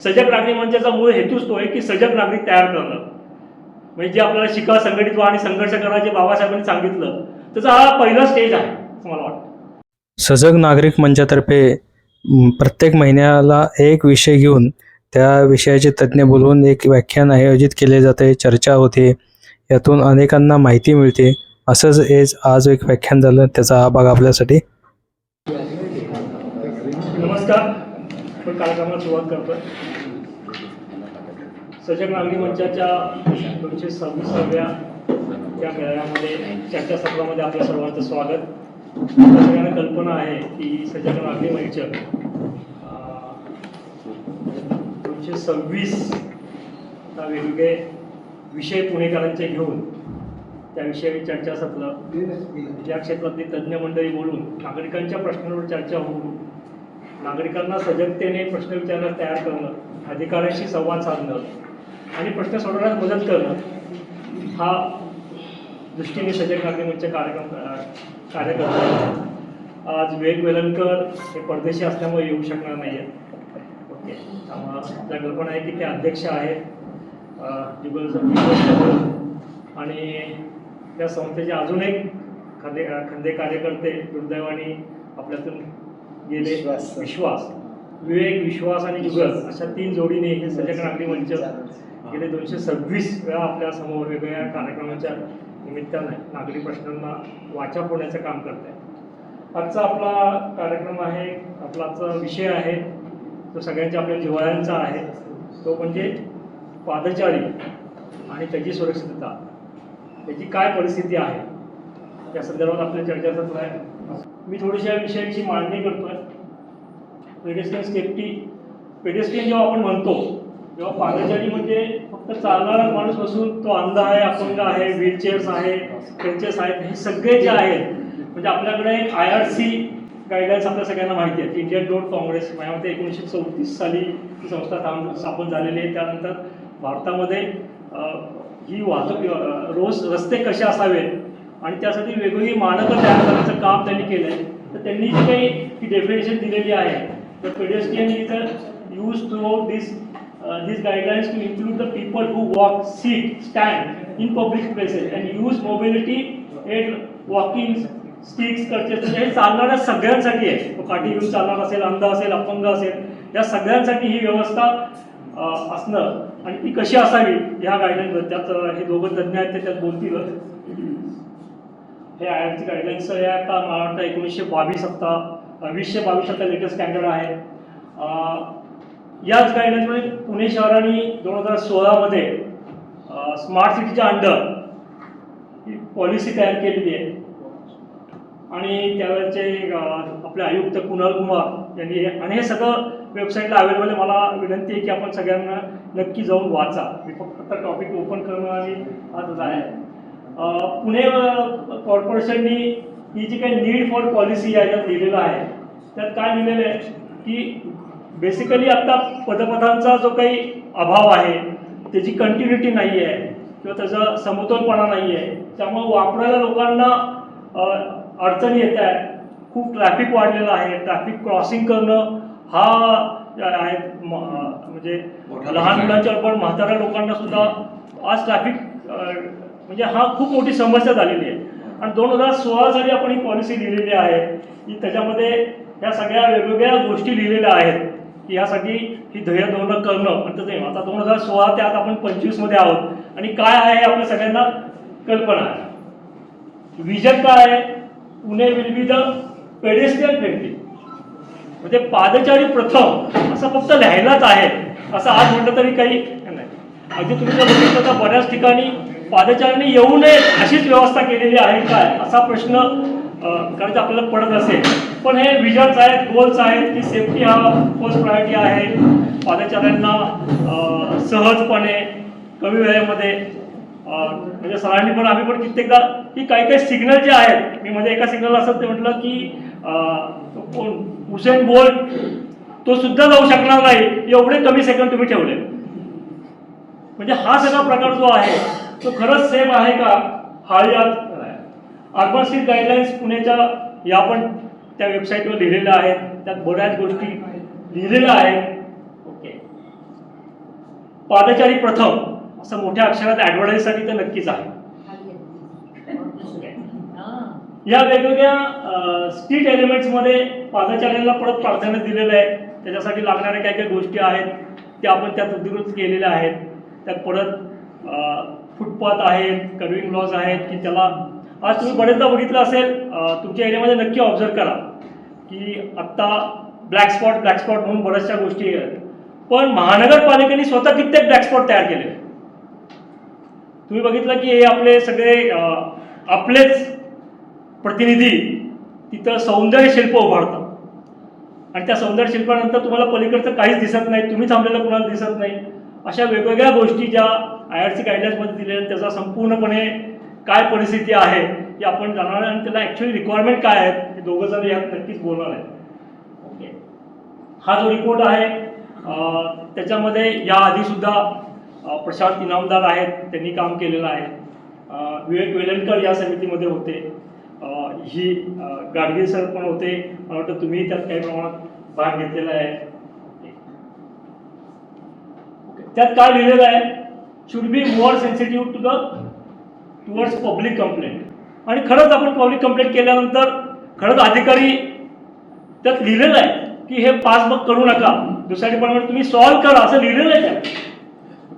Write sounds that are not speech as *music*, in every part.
सजग नागरिक मंचाचा मूळ हेतूच तो आहे की सजग नागरिक तयार करणं. म्हणजे जे आपल्याला शिका संघटित व्हा आणि संघर्ष करा जे बाबासाहेबांनी सांगितलं. त्याचा हा पहिला स्टेज आहे असं मला वाटतं. सजग नागरिक मंचातर्फे प्रत्येक महिन्याला एक विषय घेऊन त्या विषयाचे तज्ज्ञ बोलवून एक व्याख्यान आयोजित केले जाते चर्चा होते. यातून अनेकांना माहिती मिळते. असंच हेच आज एक व्याख्यान झालं. त्याचा हा भाग आपल्यासाठी. नमस्कार. कार्यक्रमाला सुरुवात करतोय. सजग नागरी मंचाच्या दोनशे सव्वीसाव्या या मेळाव्यामध्ये चर्चासत्रामध्ये आपल्या सर्वांचं स्वागत. सगळ्यांना कल्पना आहे की सजग नागरी मंच दोनशे सव्वीस वेगवेगळे विषय पुणेकरांचे घेऊन त्याविषयी चर्चासत्र या क्षेत्रातली तज्ज्ञ मंडळी बोलून नागरिकांच्या प्रश्नांवर चर्चा होऊन नागरिकांना सजगतेने प्रश्न विचारण्यास तयार करणं अधिकाऱ्यांशी संवाद साधणं आणि प्रश्न सोडवण्यास मदत करणं हा दृष्टीने सजग नागरिक मंच कार्यक्रम अं, कार्य करतो आहे. आज विवेक वेलणकर हे परदेशी असल्यामुळे येऊ शकणार नाही आहेत ओके आपल्या कल्पना आहे की ते अध्यक्ष आहेत आणि त्या संस्थेचे अजून एक खंदे खंदे कार्यकर्ते दुर्दैवाने आपल्यातून गेले. विश्वास. विवेक विश्वास आणि जुगल अशा तीन जोडीने हे सजग नागरिक मंच गेले दोनशे सव्वीस वेळा आपल्यासमोर वेगवेगळ्या कार्यक्रमाच्या निमित्ताने नागरी प्रश्नांना वाचा फोडण्याचं काम करत आहे आजचा आपला कार्यक्रम आहे आपला आजचा विषय आहे तो सगळ्यांच्या आपल्या जिव्हाळ्यांचा आहे तो म्हणजे पादचारी आणि त्याची सुरक्षितता. त्याची काय परिस्थिती आहे या संदर्भात आपल्या चर्चासत्र आहे. मी थोडीशा या विषयाची मांडणी करतोय. पेडेस्ट्रियन सेफ्टी पेडेस्ट्रियन जेव्हा आपण म्हणतो तेव्हा पादचारी म्हणजे फक्त चालणारा माणूस असून तो अंध आहे अपंग आहे व्हीलचेअर्स आहे क्रेचेस आहेत हे सगळे जे आहेत म्हणजे आपल्याकडे एक आय आर सी गाईडलाईन्स आपल्या सगळ्यांना माहिती आहेत. इंडियन रोड काँग्रेस माझ्या मते एकोणीसशे चौतीस साली ही संस्था स्थापन स्थापन झालेली आहे. त्यानंतर भारतामध्ये ही वाहतूक रोज रस्ते कसे असावेत आणि त्यासाठी वेगवेगळी मानकं तयार करण्याचं काम त्यांनी केलं आहे तर त्यांनी जी काही ती डेफिनेशन दिलेली आहे तर pedestrian is use throughout this these guidelines to include the people who walk, sit, stand in public places and use mobility aid walking sticks crutches हे चालणाऱ्या सगळ्यांसाठी आहे. तो काठी घेऊन चालणार असेल अंध असेल अपंग असेल या सगळ्यांसाठी ही व्यवस्था uh, असणं आणि ती कशी असावी ह्या गाईडलाईन त्यात uh, हे दोघं तज्ज्ञ आहेत ते त्यात बोलतीलच हे आय आर गाईडलाईन्स हे आता मला वाटतं एकोणीसशे बावीस आत्ता वीसशे बावीस आता लेटेस्ट स्टँडर्ड आहे. याच गायडन्समध्ये पुणे शहराने दोन हजार सोळामध्ये स्मार्ट सिटीच्या अंडर ही पॉलिसी तयार केलेली आहे. आणि त्यावेळेचे आपले आयुक्त कुणाल कुमार यांनी हे आणि हे सगळं वेबसाईटला अवेलेबल आहे. मला विनंती आहे की आपण सगळ्यांना नक्की जाऊन वाचा. मी फक्त टॉपिक ओपन करणं आणि आजच आहे. पुणे कॉर्पोरेशननी ही जी काही नीड फॉर पॉलिसी याच्यात लिहिलेलं आहे त्यात काय लिहिलेलं आहे? की बेसिकली आता पदपथांचा जो काही अभाव आहे त्याची कंटिन्युटी नाही आहे किंवा त्याचा समतोलपणा नाही आहे त्यामुळे वापरायला लोकांना अडचणी येत आहे खूप ट्रॅफिक वाढलेलं आहे. ट्रॅफिक क्रॉसिंग करणं हा आहे म्हणजे लहान. मुलांच्या बरोबर म्हाताऱ्या लोकांना सुद्धा आज ट्रॅफिक म्हणजे हा खूप मोठी समस्या झालेली आहे. आणि दोन हजार सोळा साली आपण ही पॉलिसी लिहिलेली आहे. की त्याच्यामध्ये या सगळ्या वेगवेगळ्या गोष्टी लिहिलेल्या आहेत. की यासाठी ही ध्येय धोरणं करणं आणि नाही. आता दोन हजार सोळा ते आता आपण पंचवीसमध्ये आहोत. आणि काय आहे हे आपल्या सगळ्यांना कल्पना आहे. विजन काय आहे? Pune will be the pedestrian friendly म्हणजे पादचारी प्रथम असं फक्त लिहायलाच आहे. असं आज म्हटलं तरी काही नाही. अगदी तुम्ही जर बघितलं तर बऱ्याच ठिकाणी पादचाऱ्यांनी येऊ नये अशीच व्यवस्था केलेली आहे काय? असा प्रश्न कदाचित आपल्याला पडत असेल. पण हे विजन्स आहेत गोल्स आहेत की सेफ्टी हा फर्स्ट प्रायोरिटी आहे. पादचाऱ्यांना सहजपणे कमी वेळेमध्ये म्हणजे सरांनी पण आम्ही पण कित्येकदा की काही काही सिग्नल जे आहेत मी मध्ये एका सिग्नल असं ते म्हटलं की कोण? हुसेन बोल्ट तो सुद्धा जाऊ शकणार नाही. एवढे कमी सेकंड तुम्ही ठेवले. म्हणजे हा सगळा प्रकार जो आहे तो खरंच सेफ आहे का? हा यात अर्बन गाईडलाईन्स पुण्याच्या या पण त्या वेबसाईटवर लिहिलेल्या आहेत. त्यात बऱ्याच गोष्टी लिहिलेल्या आहेत. ओके पादचारी प्रथम असं मोठ्या अक्षरात ॲडव्हर्टाईजसाठी तर नक्कीच आहे. या वेगवेगळ्या स्ट्रीट एलिमेंट्समध्ये पादचाऱ्यांना परत प्राधान्य दिलेलं आहे. त्याच्यासाठी लागणाऱ्या काही काही गोष्टी आहेत त्या आपण त्यात उद्योग केलेल्या आहेत. त्यात परत फुटपाथ आहेत कर्विंग लॉज आहेत की त्याला आज तुम्ही बरेचदा बघितलं असेल तुमच्या एरियामध्ये नक्की ऑब्झर्व करा की आत्ता ब्लॅक स्पॉट ब्लॅक स्पॉट म्हणून बऱ्याचशा गोष्टी आहेत. पण महानगरपालिकेने स्वतः कित्येक ब्लॅक स्पॉट तयार केले. तुम्ही बघितलं की हे आपले सगळे आपलेच प्रतिनिधी तिथं सौंदर्य शिल्प उभारतात. आणि त्या सौंदर्य शिल्पानंतर तुम्हाला पलीकडचं काहीच दिसत नाही तुम्ही थांबलेलं कुणाला दिसत नाही. अशा वेगवेगळ्या गोष्टी ज्या आय आर सी गाईडलाईन्समध्ये दिलेल्या त्याचा संपूर्णपणे काय परिस्थिती आहे हे आपण जाणार आहे आणि त्याला ॲक्च्युली रिक्वायरमेंट काय आहेत हे दोघं जण यात नक्कीच बोलणार आहेत. ओके हा जो रिपोर्ट आहे त्याच्यामध्ये याआधीसुद्धा प्रशांत इनामदार आहेत त्यांनी काम केलेलं आहे. विवेक वेलणकर या समितीमध्ये होते. ही गाडगे सर पण होते. मला वाटतं तुम्ही त्यात काही प्रमाणात भाग घेतलेला आहे. त्यात काय लिहिलेलं आहे should be more sensitive to the towards public complaint आणि खरंच आपण पब्लिक कंप्लेंट केल्यानंतर खरंच अधिकारी त्यात लिहिलेलं आहे की हे पासबुक करू नका. दुसऱ्या डिपार्टमेंट तुम्ही सॉल्व्ह करा असं लिहिलेलं आहे.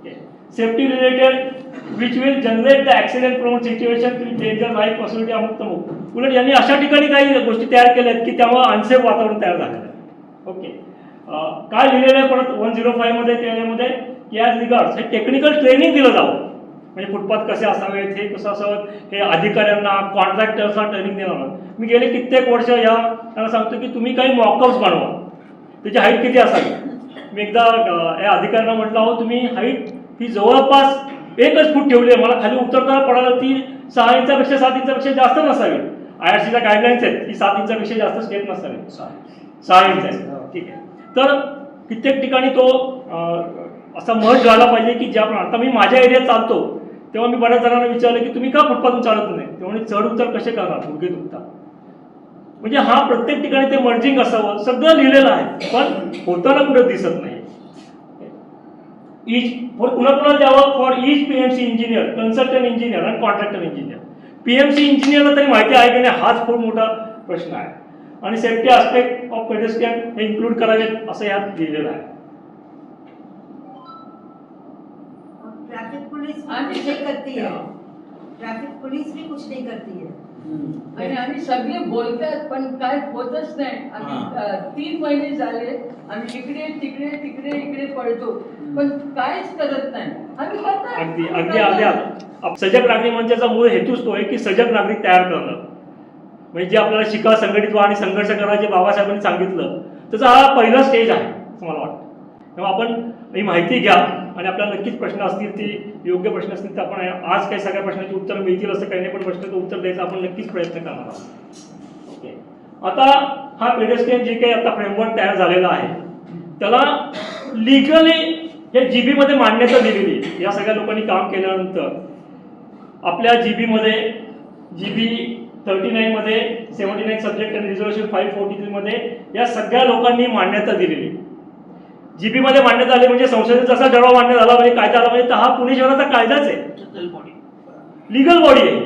त्यात safety related which will generate the accident prone situation to danger life possibility अमुक तमुक उलट यांनी अशा ठिकाणी काही गोष्टी तयार केल्या आहेत की त्यामुळे अनसेफ वातावरण तयार झालेलं आहे ओके काय लिहिलेलं आहे परत? वन झिरो फायमध्ये त्यामध्ये? ॲज रिगार्ड्स हे टेक्निकल ट्रेनिंग दिलं जावं. म्हणजे फुटपाथ कसे असावेत हे कसं असावं हे अधिकाऱ्यांना कॉन्ट्रॅक्टर्सला ट्रेनिंग देणार मी गेले कित्येक वर्ष या त्यांना सांगतो की तुम्ही काही मॉकअप्स बनवा. त्याची हाईट किती असावी? मी एकदा या अधिकाऱ्यांना म्हटलं अहो तुम्ही हाईट ही जवळपास एकच फूट ठेवली आहे. मला खाली उतरताना पडायला ती सहा इंचापेक्षा सात इंचापेक्षा जास्त नसावी. आय आर सीच्या गाईडलाईन्स आहेत की सात इंचापेक्षा जास्त स्टेप नसावी. सहा. इंच आहे. ठीक आहे. तर कित्येक ठिकाणी तो असा मर्ज झाला पाहिजे की ज्या आता मी माझ्या एरियात चालतो तेव्हा मी बऱ्याच जणांना विचारलं की तुम्ही का फुटपाथून चालत नाही? तेव्हा चढ उतर कसे करणार मुलगे दुखतात म्हणजे हा प्रत्येक ठिकाणी ते मर्जिंग असावं सगळं लिहिलेलं आहे पण होताना कुठं दिसत नाही. इच फॉर कुणा कुणाला द्यावं? For each P M C engineer consultant engineer आणि contractor engineer. P M C इंजिनियरला तरी माहिती आहे की नाही हाच खूप मोठा प्रश्न आहे. आणि सेफ्टी आस्पेक्ट ऑफ पेडेस्ट्रियन हे इन्क्लूड करावेत असं यात लिहिलेलं आहे ट्रैफिक पुलिस भी हाँ कुछ नहीं करती है। ट्रॅफिक पुलिस भी कुछ नहीं करती है। आणि आम्ही सगळे बोलतात पण काय होतच नाही. आम्ही तीन महिने झाले आम्ही इकडे तिकडे तिकडे इकडे पळतो. पण काहीच करत नाही. आम्ही. अगदी अगदी अगदी आप- सजग नागरिक मंचाचा मूळ हेतूच तो आहे की सजग नागरिक तयार करणं. म्हणजे जे आपल्याला शिका संघटित व्हा आणि संघर्ष करा जे बाबासाहेबांनी सांगितलं. त्याचा हा पहिला स्टेज आहे असं मला वाटतं. तेव्हा आपण ही माहिती घ्या आणि आपल्याला नक्कीच प्रश्न असतील ती योग्य प्रश्न असतील तर आपण आज काही सगळ्या प्रश्नाची उत्तर मिळतील असं काही नाही पण प्रश्नाचं उत्तर द्यायचं आपण नक्कीच प्रयत्न करणार आहोत. ओके. आता हा पेडेस्ट्रियन जे काही आता फ्रेमवर्क तयार झालेला आहे त्याला लिगली हे जी बीमध्ये मान्यता दिलेली या सगळ्या लोकांनी काम केल्यानंतर आपल्या जी बीमध्ये जी बी थर्टी नाईनमध्ये सेवन्टी नाईन सब्जेक्ट आणि रिझर्वेशन फाईव्ह फोर्टी थ्रीमध्ये या सगळ्या लोकांनी मान्यता दिलेली जी बीमध्ये मान्यता आली म्हणजे संसदेत जसा ठराव मान्य झाला म्हणजे कायदा आला म्हणजे हा पुणे शहराचा कायदाच आहे. लिगल बॉडी आहे.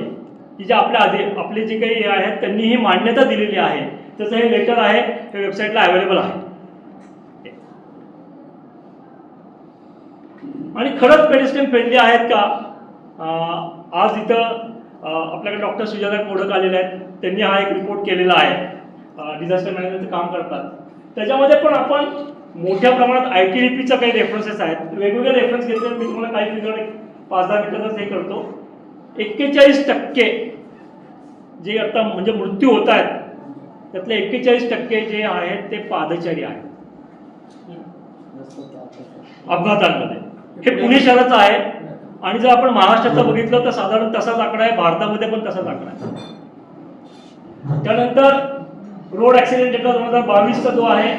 की जे आपल्या आधी आपले जे काही आहेत त्यांनी ही मान्यता दिलेली आहे. त्याचं हे लेटर आहे हे वेबसाईटला अवेलेबल आहे. आणि खरंच पेडिस्ट्रियन फ्रेंडली आहेत का? आज इथं आपल्याकडे डॉक्टर सुजाता मोडक आलेले आहेत. त्यांनी हा एक रिपोर्ट केलेला आहे. डिझास्टर मॅनेजमेंटचं काम करतात. त्याच्यामध्ये पण आपण मोठ्या प्रमाणात आय टी डी पीचा काही रेफरन्सेस आहेत. वेगवेगळे रेफरन्स घेतले मी तुम्हाला काही फिगर पाच दहा मिनिटातच हे करतो. एक्केचाळीस टक्के जे आता म्हणजे मृत्यू होत आहेत त्यातले एक्केचाळीस टक्के जे आहेत ते पादचारी आहेत. अपघातांमध्ये हे पुणे शहराचं आहे. आणि जर आपण महाराष्ट्राचं बघितलं तर साधारण तसाच आकडा आहे. भारतामध्ये पण तसाच आकडा आहे. त्यानंतर रोड ऍक्सिडेंट डेटा दोन हजार बावीसचा जो आहे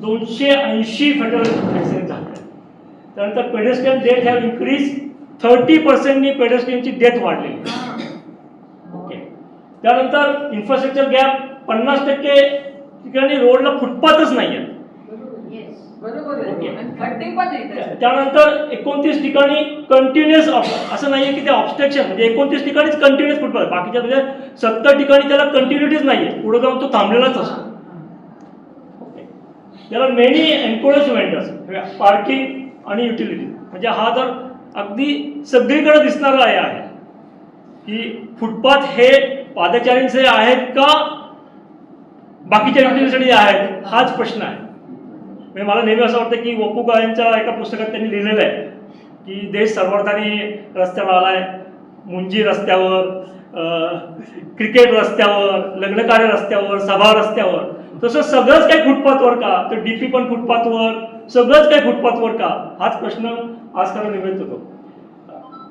दोनशे ऐंशी फेडरल ऍक्सिडेंट झाले. त्यानंतर pedestrian death have increase thirty पर्सेंटनी पेडेस्ट्रियनची डेथ वाढलेली. ओके त्यानंतर इन्फ्रास्ट्रक्चर गॅप पन्नास टक्के ठिकाणी रोडला फुटपाथच नाही आहे. त्यानंतर एकोणतीस ठिकाणी कंटिन्युअस असं नाहीये की ते ऑब्स्ट्रक्शन म्हणजे एकोणतीस ठिकाणीच कंटिन्युअस फुटपाथ बाकीच्या म्हणजे सत्तर ठिकाणी त्याला कंटिन्युटीच नाहीये पुढे जाऊन तो थांबलेलाच असतो. याला मेनी एन्कोरेजमेंटर्स पार्किंग आणि युटिलिटी म्हणजे हा तर अगदी सगळीकडे दिसणारा हे आहे की फुटपाथ हे पादचारींचे आहेत का बाकीच्या युटिलिटीसाठी आहेत हाच प्रश्न आहे. म्हणजे मला नेहमी असं वाटतं की वपू गायांच्या एका पुस्तकात त्यांनी लिहिलेलं आहे की देश सर्वार्थाने रस्त्यावर आलाय मुंजी रस्त्यावर क्रिकेट रस्त्यावर लग्नकार्य रस्त्यावर सभा रस्त्यावर तसं सगळंच काही फुटपाथवर का? तर डीपी पण फुटपाथवर. सगळंच काही फुटपाथवर का? हाच प्रश्न आज खरं होतो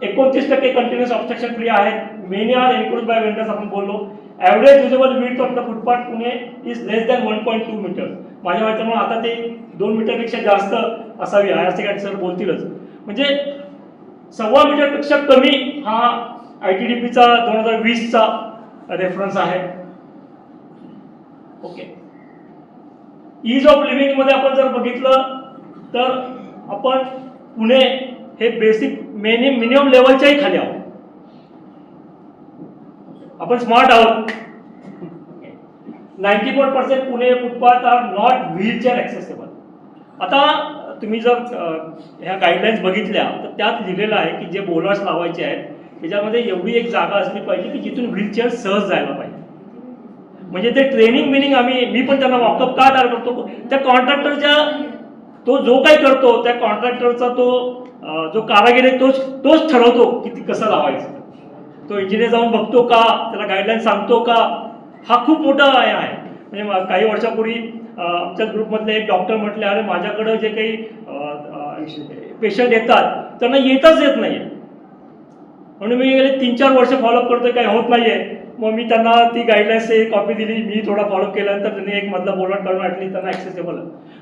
एकोणतीस टक्के कंटिन्युअस ऑब्स्ट्रक्शन फ्री आहेत. Many are enclose by vendors आपण बोललो. Average usable width of the footpath Pune is less than one point two metre माझ्या वाटतं आता ते दोन मीटरपेक्षा जास्त असावी आय आर सर बोलतीलच. म्हणजे सव्वा मीटरपेक्षा कमी हा आय टी डी पीचा दोन हजार वीसचा रेफरन्स आहे. ओके ईज ऑफ लिव्हिंगमध्ये आपण जर बघितलं तर आपण पुणे हे बेसिक मेनि मिनिमम लेवलच्याही खाली आहोत. आपण स्मार्ट आहोत. Ninety four percent Pune footpath are not wheelchair accessible आता तुम्ही जर ह्या गाईडलाईन्स बघितल्या तर त्यात लिहिलेलं आहे की जे बोलर्स लावायचे आहेत त्याच्यामध्ये एवढी एक जागा असली पाहिजे की जिथून व्हीलचेअर सहज जायला पाहिजे. म्हणजे ते ट्रेनिंग मिनिंग आम्ही मी पण त्यांना वॉकअप का तयार करतो? त्या कॉन्ट्रॅक्टरच्या तो जो काही करतो त्या कॉन्ट्रॅक्टरचा तो जो कारागीर आहे तोच तोच ठरवतो की ती कसं लावायचं. तो इंजिनियर जाऊन बघतो का? त्याला गाईडलाईन सांगतो का? हा खूप मोठा हे आहे. म्हणजे काही वर्षापूर्वी आमच्या ग्रुपमधले एक डॉक्टर म्हटले अरे माझ्याकडं जे काही पेशंट येतात त्यांना येताच येत नाही म्हणून मी गेले तीन चार वर्ष फॉलोअप करतोय काही होत नाहीये. मग मी त्यांना ती गाईडलाईन्सची कॉपी दिली मी थोडा फॉलोअप केल्यानंतर त्यांनी एक मधला बोलट काढून वाटली त्यांना ॲक्सेसेबल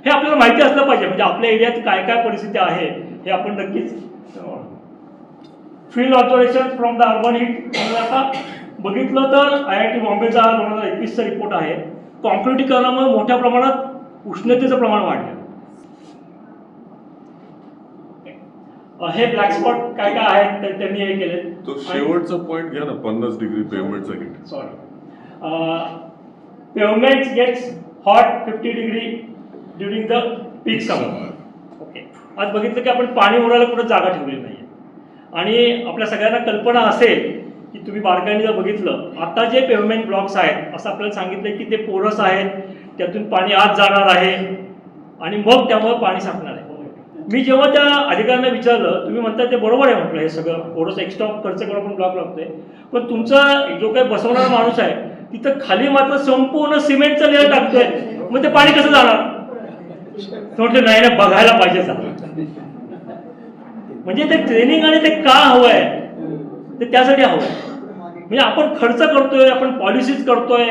हे आपल्याला माहिती असलं पाहिजे म्हणजे आपल्या एरियात काय काय परिस्थिती आहे हे आपण नक्कीच field authorization from the urban heat आता बघितलं तर आय आय टी बॉम्बेचा दोन हजार एकवीसचा रिपोर्ट आहे. कॉन्क्रिटीकरणामुळे मोठ्या प्रमाणात उष्णतेचं प्रमाण वाढलं अ, हे ब्लॅक स्पॉट काय काय आहेत ते त्यांनी हे केले तो शेवटचा पॉइंट घ्या ना पन्नास डिग्री पेमेंटचा घ्या sorry pavement gets hot fifty degree during the peak summer okay आज बघितलं की आपण पाणी उडायला कुठं जागा ठेवलेली नाही आणि आपल्या सगळ्यांना कल्पना असेल की तुम्ही बारकाईने जर बघितलं आता जे पेवमेंट ब्लॉक्स आहेत असं आपल्याला सांगितलं की ते पोरस आहेत त्यातून पाणी आत जाणार आहे आणि मग त्यामुळे पाणी साठणार आहे. मी जेव्हा त्या अधिकाऱ्यांना विचारलं तुम्ही म्हणता ते बरोबर आहे म्हटलं हे सगळं. थोडंसं एक्स्ट्रा खर्च करून आपण ब्लॉक लागतोय. पण तुमचा जो काही बसवणारा माणूस आहे तिथं खाली मात्र संपूर्ण सिमेंटचं लेअर टाकतोय. मग ते पाणी कसं जाणार? म्हटलं नाही नाही बघायला पाहिजे म्हणजे ते ट्रेनिंग आणि ते का हवं आहे ते त्यासाठी हवं आहे म्हणजे आपण खर्च करतोय आपण पॉलिसीज करतोय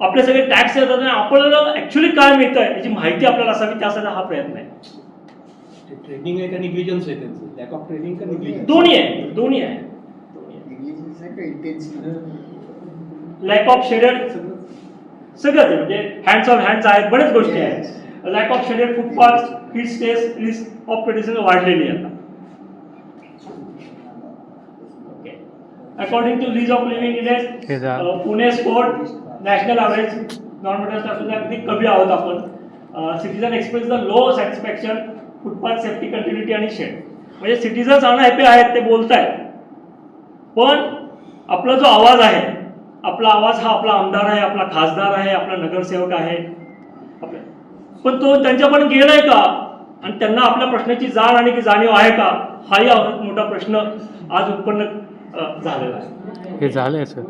आपले सगळे टॅक्स येतात आणि आपल्याला ऍक्च्युली काय मिळतंय याची माहिती आपल्याला असावी त्यासाठी हा प्रयत्न आहे. ट्रेनिंग आहे का निग्लिजन्स आहे त्यांचं? लॅक ऑफ ट्रेनिंग का निग्लिजन्स दोन्ही आहे दोन्ही आहे. लॅक ऑफ शेडेड सगळंच म्हणजे हँड्स ऑन हँड्स आहेत बरेच गोष्टी आहेत. Lack of shaded footpath heat stress risk of pedestrian वाढलेली आहे आता. According to ease of living हे index. Pune score national average non metal अगदी कमी आहोत आपण. Citizen express the low satisfaction footpath safety continuity आणि शेड म्हणजे सिटीजन्स अनहॅपी आहेत ते बोलत आहेत पण आपला जो आवाज आहे आपला आवाज हा आपला आमदार आहे आपला खासदार आहे आपला नगरसेवक आहे. आपल्या पण तो त्यांच्यापर्यंत गेलाय का? आणि त्यांना आपल्या प्रश्नाची जाण आणि की जाणीव आहे का? हाही मोठा प्रश्न आज उत्पन्न झालेला आहे. हे झालंय सर.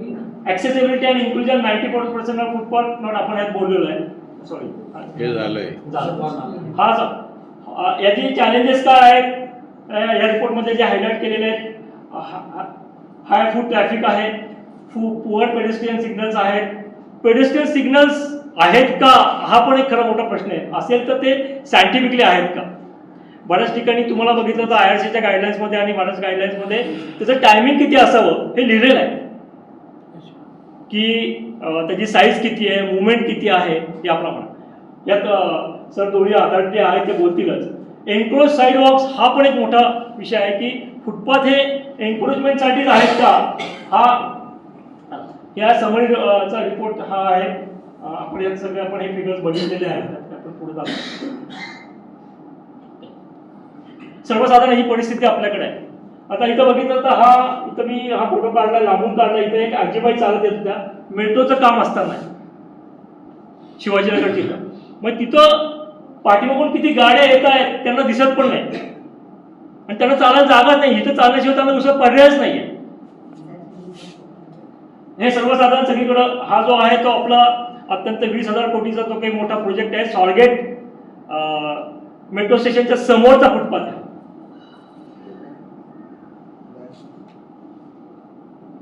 ऍक्सेसिबिलिटी आणि inclusion ninety four percent of footpath not आपण यात बोललेलो आहे. सॉरी हे झालंय. झालं. हा सर याची चॅलेंजेस काय आहेत? एअरपोर्टमध्ये या रिपोर्टमध्ये जे हायलाईट केलेले आहेत हाय फूड ट्रॅफिक आहे फू पुअर पेडेस्ट्रियन सिग्नल्स आहेत. पेडेस्ट्रियन सिग्नल्स आहेत का? हा पण एक खरा मोठा प्रश्न आहे. असेल तर ते सायंटिफिकली आहेत का? बऱ्याच ठिकाणी तुम्हाला बघितलं तर आय आर सीच्या गाईडलाईन्समध्ये आणि बऱ्याच गाईडलाईन्समध्ये त्याचं टायमिंग किती असावं हे लिहिलेलं आहे. की त्याची साईज किती आहे मुवमेंट किती आहे याप्रमाणे. यात सर दोन्ही अथॉरिटी आहेत ते बोलतीलच. एन्क्रोच साईडवॉक्स हा पण एक मोठा विषय आहे की फुटपाथ हे एन्क्रोचमेंटसाठीच आहेत का? हा या समरीचा रिपोर्ट हा आहे. आपण यात सगळे आपण हे फिगर्स बघितलेले आहेत. आपण पुढे जातो. सर्वसाधारण ही परिस्थिती आपल्याकडे आहे. आता इथं बघितलं तर हा इथं मी हा फोटो काढला लांबून काढला इथे एक आजीबाई चालत येत होत्या. मेट्रोचं काम असताना. शिवाजीनगर जिल्हा मग तिथं पाठीमागून किती गाड्या येत आहेत त्यांना दिसत पण नाही. आणि त्यांना चालायला जागा नाही इथं चालण्याशिवाय त्यांना दुसरा पर्यायच नाहीये. हे सर्वसाधारण सगळीकडं हा जो आहे तो आपला अत्यंत वीस हजार कोटीचा तो काही मोठा प्रोजेक्ट आहे सॉलगेट मेट्रो स्टेशनच्या समोरचा फुटपाथ आहे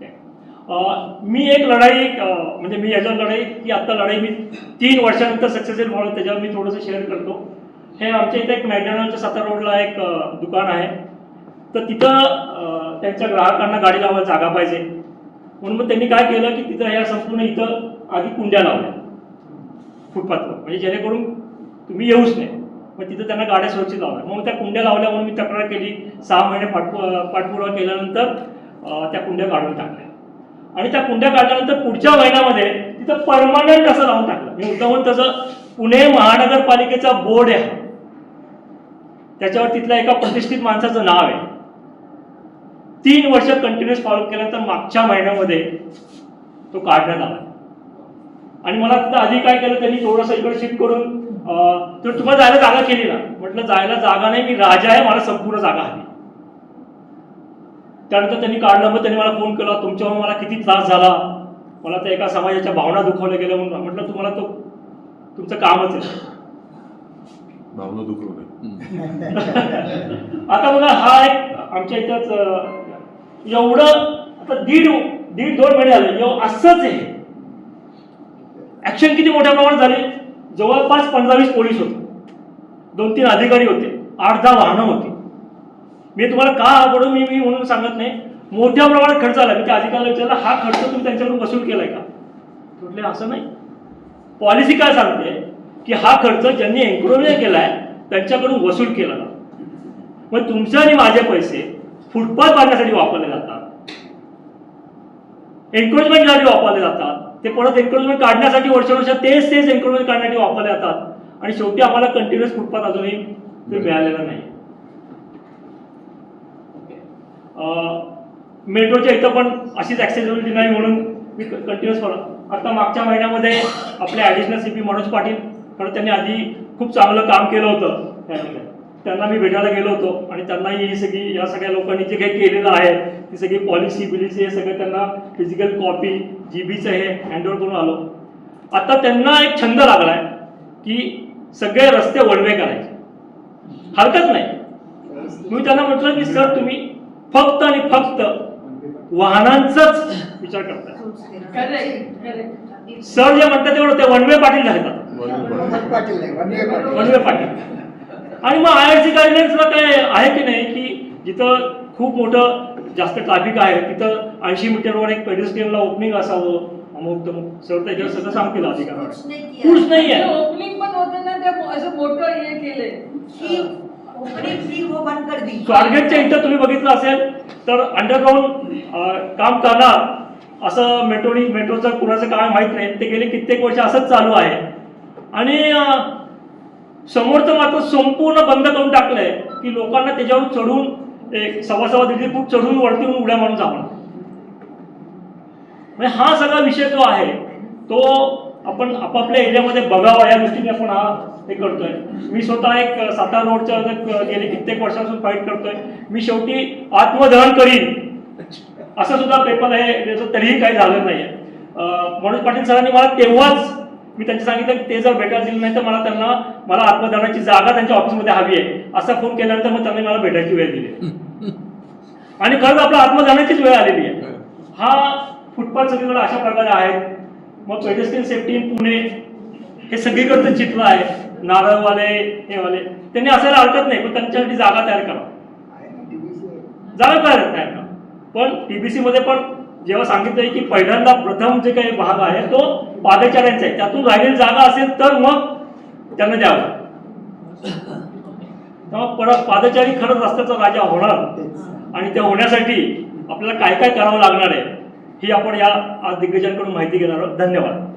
अं, मी एक लढाई म्हणजे मी याच्यावर लढाई की आत्ता लढाई मी तीन वर्षानंतर सक्सेसफुल म्हणून त्याच्यावर मी थोडंसं शेअर करतो. हे आमच्या इथे एक मॅकडॉनल्डच्या सातारा रोडला एक दुकान आहे. तर तिथं त्यांच्या ग्राहकांना गाडी लावायला जागा पाहिजे. म्हणून मग त्यांनी काय केलं की तिथं या संपूर्ण इथं आधी कुंड्या लावल्या. फुटपाथवर. म्हणजे जेणेकरून तुम्ही येऊच नाही मग तिथं त्यांना गाड्या सुरक्षित लावल्या. मग त्या कुंड्या लावल्या म्हणून मी तक्रार केली. सहा महिने पाठपु पाठपुरावा केल्यानंतर त्या कुंड्या काढून टाकल्या. आणि त्या कुंड्या काढल्यानंतर पुढच्या महिन्यामध्ये तिथं परमानंट असं लावून टाकलं. मी मुद्दामून तसं पुणे महानगरपालिकेचा बोर्ड आहे. त्याच्यावर तिथल्या एका प्रतिष्ठित माणसाचं नाव आहे. तीन वर्ष कंटिन्युअस फॉलो केल्यानंतर मागच्या महिन्यामध्ये तो काढण्यात आला. आणि मला तिथं आधी काय केलं त्यांनी थोडंसं इकडे शिफ्ट करून तर तुम्हाला जायला जागा केली ना. म्हटलं जायला जागा नाही मी राजा आहे मला संपूर्ण जागा हवी. त्यानंतर त्यांनी काढलं मग त्यांनी मला फोन केला तुमच्यावर मला किती त्रास झाला? मला त्या एका समाजाच्या भावना दुखवल्या गेल्या म्हणून म्हटलं तुम्हाला तो तुमचं कामच आहे. भावना दुखवू नये. *laughs* आता बघा हा एक आमच्या इथंच एवढं आता दीड दीड दोन महिने झाले असंच आहे. ऍक्शन किती मोठ्या प्रमाणात झाली? जवळपास पंधरा वीस पोलीस होते. दोन तीन अधिकारी होते. आठ दहा वाहनं होती. मी तुम्हाला का आवडू मी मी म्हणून सांगत नाही. मोठ्या प्रमाणात खर्च आला. म्हणजे मी त्या अधिकाऱ्याला विचारला हा खर्च तुम्ही त्यांच्याकडून वसूल केलाय का? म्हटले असं नाही. पॉलिसी काय सांगते? की हा खर्च ज्यांनी एन्क्रोचमेंट केलाय त्यांच्याकडून वसूल केला जातो मग तुमचे आणि माझे पैसे फुटपाथ बांधण्यासाठी वापरले जातात. एन्क्रोचमेंटसाठी वापरले जातात. ते परत एन्क्रोचमेंट काढण्यासाठी वर्षानुवर्ष तेच तेच एन्क्रोचमेंट काढण्यासाठी वापरले जातात. आणि शेवटी आम्हाला कंटिन्युअस फुटपाथ अजूनही ते मिळालेला नाही अं, मेट्रोच्या इथं पण अशीच ॲक्सेसिबिलिटी नाही म्हणून मी कंटिन्युअस करतो आता मागच्या महिन्यामध्ये आपले additional C P Manoj Patil कारण त्यांनी आधी खूप चांगलं काम केलं होतं. त्या ठिकाणी त्यांना मी भेटायला गेलो होतो आणि त्यांनाही ही सगळी या सगळ्या लोकांनी जे काही केलेलं आहे ती सगळी पॉलिसी बिलिसी हे सगळं त्यांना फिजिकल कॉपी जी बीचं हे हँडओव्हर करून आलो. आता त्यांना एक छंद लागला आहे की सगळे रस्ते वळवे करायचे. हरकत नाही. मी त्यांना म्हटलं की सर तुम्ही फक्त आणि फक्त वाहनांचाच विचार करेक्ट सर जे म्हणतात तेवढं ते वनवे पाटील झाले पाटील नाही वनवे पाटील. आणि मग आय आर सी गाईडलाईन्सला काय आहे की नाही की जिथं खूप मोठं जास्त ट्रॅफिक आहे तिथं ऐंशी मीटरवर एक पेडिस्ट्रियनला ओपनिंग असावं. अमुक तमुक सर त्याच्यावर सगळं सांगतील अधिकार नाही आहे. ओपनिंग पण होतं ना ते असं मोठं हे केलंय. स्वारगेटच्या इथं तुम्ही बघितलं असेल तर अंडरग्राऊंड काम करणार असं मेट्रोनी मेट्रोचं कुणाचं काय माहीत नाही. ते गेले कित्येक वर्ष असंच चालू आहे. आणि समोरचं मात्र संपूर्ण बंद करून टाकलंय की लोकांना त्याच्यावर चढून एक सव्वा सव्वा दीड फूट चढून वरती येऊन उड्या मारून जावं. म्हणजे हा सगळा विषय जो आहे तो आपण आपापल्या एरियामध्ये बघावा या दृष्टीने आपण हा हे करतोय. मी स्वतः एक सातारा रोडच्या गेले कित्येक वर्षापासून फाईट करतोय. मी शेवटी आत्मदहन करीन. असं सुद्धा पेपर आहे त्याचं तरीही काही झालं नाहीये. अं, मनोज पाटील सरांनी मला तेव्हाच मी त्यांनी सांगितलं की ते जर भेटायला दिलं नाही तर मला त्यांना मला आत्मदहनाची जागा त्यांच्या ऑफिसमध्ये हवी आहे. असा फोन केल्यानंतर मग त्यांनी मला भेटायची वेळ दिली. आणि खरंच आपला आत्मदहनाचीच वेळ आलेली आहे. हा फुटपाथ सगळीकडे अशा प्रकारे आहेत. मग पेडेस्ट्रियन सेफ्टी पुणे हे सगळीकडचं चित्र आहे. नारळवाले हे वाले त्यांनी असायला हरकत नाही पण त्यांच्यासाठी जागा तयार करा. जागा तयार तयार करा. पण टीबीसी मध्ये पण जेव्हा सांगितलं की पहिल्यांदा प्रथम जे काही भाग आहे तो पादचाऱ्यांचा आहे. त्यातून राहिलेली जागा असेल तर मग त्यांना द्यावं. तेव्हा परत पादचारी खरंच रस्त्याचा राजा होणार. आणि ते होण्यासाठी आपल्याला काय काय करावं लागणार आहे? ही आपण या आज दिग्गजांकडून माहिती घेणार आहोत. धन्यवाद.